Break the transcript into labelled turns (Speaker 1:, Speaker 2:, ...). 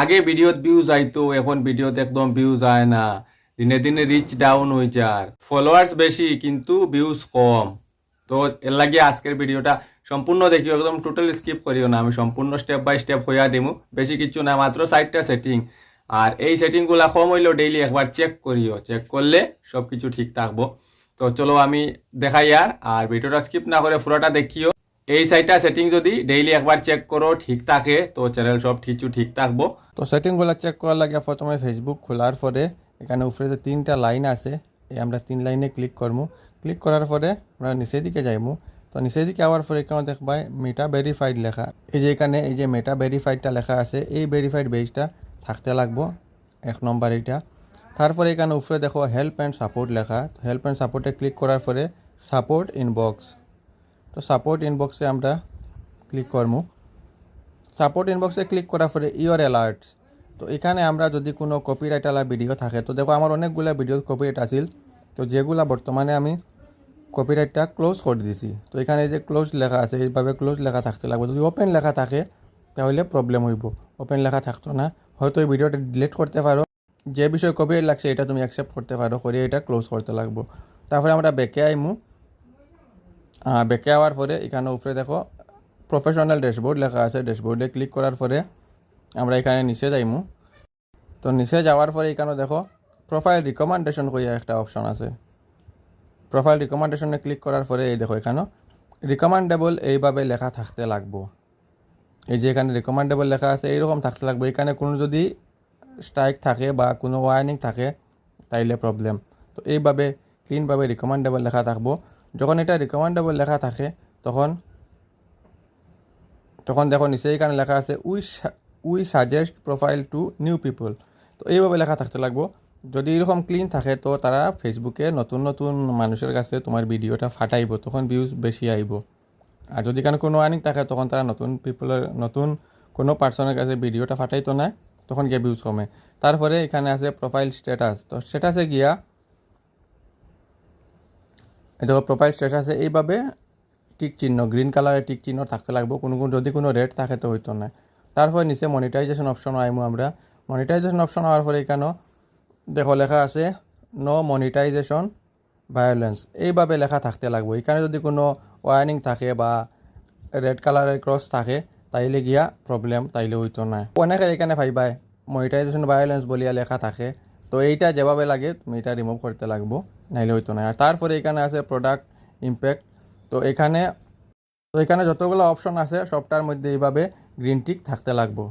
Speaker 1: আগে ভিডিওত ভিউজ আইতো, এখন ভিডিওত একদম ভিউজ আয় না। দিনে দিনে রিচ ডাউন হয়ে যার। ফলোয়ার্স বেশি, কিন্তু ভিউজ কম। তো এর লাগে আজকের ভিডিওটা সম্পূর্ণ দেখিও, একদম টোটাল স্কিপ করিও না। আমি সম্পূর্ণ স্টেপ বাই স্টেপ হইয়া দিমু। বেশি কিছু না, মাত্র সাইডটা সেটিং আর এই সেটিংগুলা কম হইলেও ডেইলি একবার চেক করিও। চেক করলে সব কিছু ঠিক থাকব। তো চলো আমি দেখাই আর আর ভিডিওটা স্কিপ না করে পুরোটা দেখিও। এই সাইটটা সেটিং যদি ডেইলি একবার চেক করো, ঠিক থাকে, তো চ্যানেল সব কিছু ঠিক থাকব।
Speaker 2: তো সেটিংগুলো চেক করার লাগে প্রথমে ফেসবুক খোলার পরে, এখানে উপরে যে তিনটা লাইন আছে, এই আমরা তিন লাইনে ক্লিক করব ক্লিক করার পরে আমরা নিচের দিকে যাইমু। তো নিচের দিকে আবার পরে এখানে দেখবাই মেটা ভেরিফাইড লেখা। এই যে এখানে এই যে মেটা ভেরিফাইডটা লেখা আছে, এই ভেরিফাইড বেজটা থাকতে লাগবো। এক নম্বর এইটা। তারপরে এখানে উপরে দেখো হেল্প অ্যান্ড সাপোর্ট লেখা। হেল্প অ্যান্ড সাপোর্টে ক্লিক করার পরে সাপোর্ট ইনবক্স তো সাপোর্ট ইনবক্সে আমরা ক্লিক করব। সাপোর্ট ইনবক্সে ক্লিক করার পরে ইওর অ্যালার্টস তো এখানে আমরা যদি কোনো কপিরাইটওয়ালা ভিডিও থাকে, তো দেখো আমার অনেকগুলো ভিডিও কপিরাইট আছিল। তো যেগুলা বর্তমানে আমি কপিরাইটটা ক্লোজ করে দিছি। তো এখানে যে ক্লোজ লেখা আছে, এইভাবে ক্লোজ লেখা থাকতে লাগবে। যদি ওপেন লেখা থাকে, তাহলে প্রবলেম হইব। ওপেন লেখা থাকতো না। হয়তো এই ভিডিওটা ডিলিট করতে পারো। যে বিষয়ে কপিরাইট লাগছে, এটা তুমি অ্যাকসেপ্ট করতে পারো। করে এটা ক্লোজ করতে লাগবো। তারপরে আমরা বেঁকে আইমু। বেঁকে আওয়ার পরে এখানে উপরে দেখো প্রফেশনাল ড্যাশবোর্ড লেখা আছে। ড্যাশবোর্ডে ক্লিক করার পরে আমরা এখানে নিচে যাইমু। তো নিচে যাওয়ার পরে এখানে দেখো প্রোফাইল রিকমেন্ডেশন কইয়া একটা অপশন আছে। প্রোফাইল রিকমেন্ডেশনে ক্লিক করার পরে এই দেখো এখানে রিকমেন্ডেবল এইভাবে লেখা থাকতে লাগবো। এই যে এখানে রিকমেন্ডেবল লেখা আছে, এইরকম থাকতে লাগবে। এখানে কোনো যদি স্ট্রাইক থাকে বা কোনো ওয়ার্নিং থাকে, তাইলে প্রবলেম তো এইভাবে ক্লিনভাবে রিকমেন্ডেবল লেখা থাকব। যখন এটা রিকমেন্ডেবল লেখা থাকে, তখন তখন দেখো নিচে এখানে লেখা আছে we we suggest profile to new people তো এইভাবে লেখা থাকতে লাগবো। যদি এরকম ক্লিন থাকে, তো তারা ফেসবুকে নতুন নতুন মানুষের কাছে তোমার ভিডিওটা ফাটাইব, তখন ভিউজ বেশি আইব। আর যদি এখানে কোনো আর্নিং থাকে, তখন তারা নতুন পিপলের নতুন কোনো পার্সনের কাছে ভিডিওটা ফাটাইতো না, তখন গিয়ে ভিউজ কমে। তারপরে এখানে আছে প্রোফাইল স্ট্যাটাস তো স্ট্যাটাসে গিয়া দেখো প্রোফাইল স্ট্যাটাসে এইভাবে টিক চিহ্ন গ্রিন কালারের টিক চিহ্ন থাকতে লাগবে। কোনো কোনো, যদি কোনো রেড থাকে তো হইতো না। তারপরে নিচে মনিটাইজেশন অপশন আইমু আমরা। মনিটাইজেশন অপশন হওয়ার পরে এখানেও দেখো, লেখা আছে নো মনিটাইজেশন ভায়োলেন্স এইভাবে লেখা থাকতে লাগবে। এখানে যদি কোনো ওয়ার্নিং থাকে বা রেড কালারের ক্রস থাকে, তাইলে গিয়া প্রবলেম তাইলে হইতো না। অনেকে এখানে ভাইবাই মনিটাইজেশন ভায়োলেন্স বলিয়া লেখা থাকে। তো এইটা যেভাবে লাগে, তুমি এটা রিমুভ করতে লাগবো। নাইলে হইতো না। আর তারপরে এখানে আছে প্রোডাক্ট ইম্প্যাক্ট তো এখানে তো এখানে যতগুলো অপশন আছে, সবটার মধ্যে এইভাবে গ্রিন টিক থাকতে লাগবো।